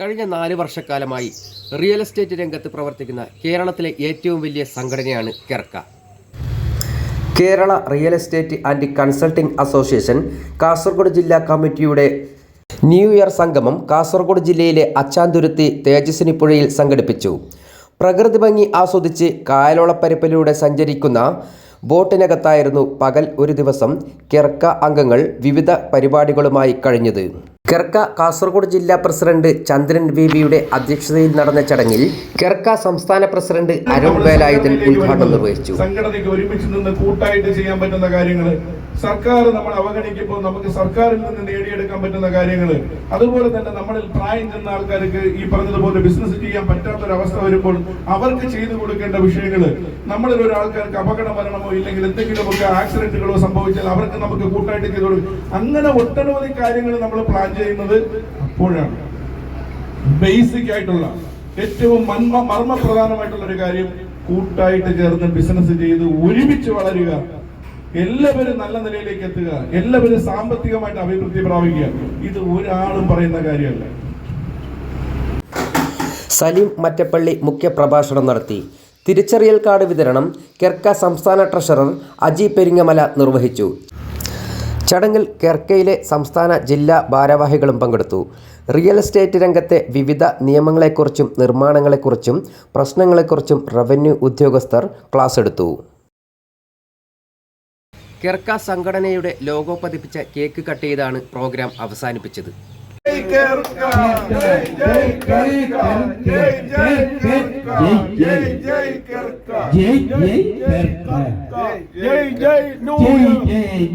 കഴിഞ്ഞ നാല് വർഷക്കാലമായി റിയൽ എസ്റ്റേറ്റ് രംഗത്ത് പ്രവർത്തിക്കുന്ന കേരളത്തിലെ ഏറ്റവും വലിയ സംഘടനയാണ് കെർക്ക. Kerala real estate and consulting association Kasaragod ജില്ലാ കമ്മിറ്റിയുടെ ന്യൂ ഇയർ സംഗമം കാസർഗോഡ് ജില്ലയിലെ അച്ചാന്തുരുത്തി തേജസ്വിനി പുഴയിൽ സംഘടിപ്പിച്ചു. പ്രകൃതി ഭംഗി ആസ്വദിച്ച് കായലോളപ്പരപ്പിലൂടെ സഞ്ചരിക്കുന്ന ബോട്ടിനകത്തായിരുന്നു പകൽ ഒരു ദിവസം കിറക്ക അംഗങ്ങൾ വിവിധ പരിപാടികളുമായി കഴിഞ്ഞത്. കെർക്ക കാസർഗോഡ് ജില്ലാ പ്രസിഡന്റ് ചന്ദ്രൻ വി വിയുടെ അധ്യക്ഷതയിൽ നടന്ന ചടങ്ങിൽ കെർക്ക സംസ്ഥാന പ്രസിഡന്റ് അരുൺ വേലായുധൻ ഉദ്ഘാടനം നിർവഹിച്ചു. സംഘടനയ്ക്ക് ഒരുമിച്ച് നിന്ന് കൂട്ടായിട്ട് ചെയ്യാൻ പറ്റുന്ന കാര്യങ്ങൾ സർക്കാർ നമ്മൾ അവഗണിക്കുമ്പോൾ നമുക്ക് സർക്കാരിൽ നിന്ന് നേടിയെടുക്കാൻ പറ്റുന്ന കാര്യങ്ങൾ അതുപോലെ തന്നെ നമ്മളിൽ പ്രായം ചെന്ന ആൾക്കാർക്ക് ഈ പറഞ്ഞതുപോലെ ബിസിനസ് ചെയ്യാൻ പറ്റാത്തൊരവസ്ഥ വരുമ്പോൾ അവർക്ക് ചെയ്തു കൊടുക്കേണ്ട വിഷയങ്ങൾ നമ്മളിൽ ഒരാൾക്കാർക്ക് അപകട മരണമോ ഇല്ലെങ്കിൽ എന്തെങ്കിലുമൊക്കെ ആക്സിഡന്റുകളോ സംഭവിച്ചാൽ അവർക്ക് നമുക്ക് കൂട്ടായിട്ട് ചെയ്തു കൊടുക്കും. അങ്ങനെ ഒട്ടനവധി കാര്യങ്ങൾ നമ്മൾ പ്ലാൻ ചെയ്യുന്നത് അപ്പോഴാണ്. ബേസിക് ആയിട്ടുള്ള ഏറ്റവും മന്മ മർമ്മപ്രധാനമായിട്ടുള്ള ഒരു കാര്യം കൂട്ടായിട്ട് ചേർന്ന് ബിസിനസ് ചെയ്ത് ഒരുമിച്ച് വളരുക. എല്ലാവരും നല്ല നിലയിലേക്ക് എത്തുക. എല്ലാവരും സാമ്പത്തികമായിട്ട് അഭിവൃദ്ധി പ്രാപിക്കുക. ഇത് ഒരാളും പറയുന്ന കാര്യമല്ല. സലീം മറ്റപ്പള്ളി മുഖ്യപ്രഭാഷണം നടത്തി. തിരിച്ചറിയൽ കാർഡ് വിതരണം കെർക്ക സംസ്ഥാന ട്രഷറർ അജി പെരിങ്ങമല നിർവഹിച്ചു. ചടങ്ങിൽ കെർക്കയിലെ സംസ്ഥാന ജില്ലാ ഭാരവാഹികളും പങ്കെടുത്തു. റിയൽ എസ്റ്റേറ്റ് രംഗത്തെ വിവിധ നിയമങ്ങളെക്കുറിച്ചും നിർമ്മാണങ്ങളെക്കുറിച്ചും പ്രശ്നങ്ങളെക്കുറിച്ചും റവന്യൂ ഉദ്യോഗസ്ഥർ ക്ലാസ് എടുത്തു. കെർക്ക സംഘടനയുടെ ലോഗോ പതിപ്പിച്ച കേക്ക് കട്ട് ചെയ്താണ് പ്രോഗ്രാം അവസാനിപ്പിച്ചത്. ജയ് ജയ്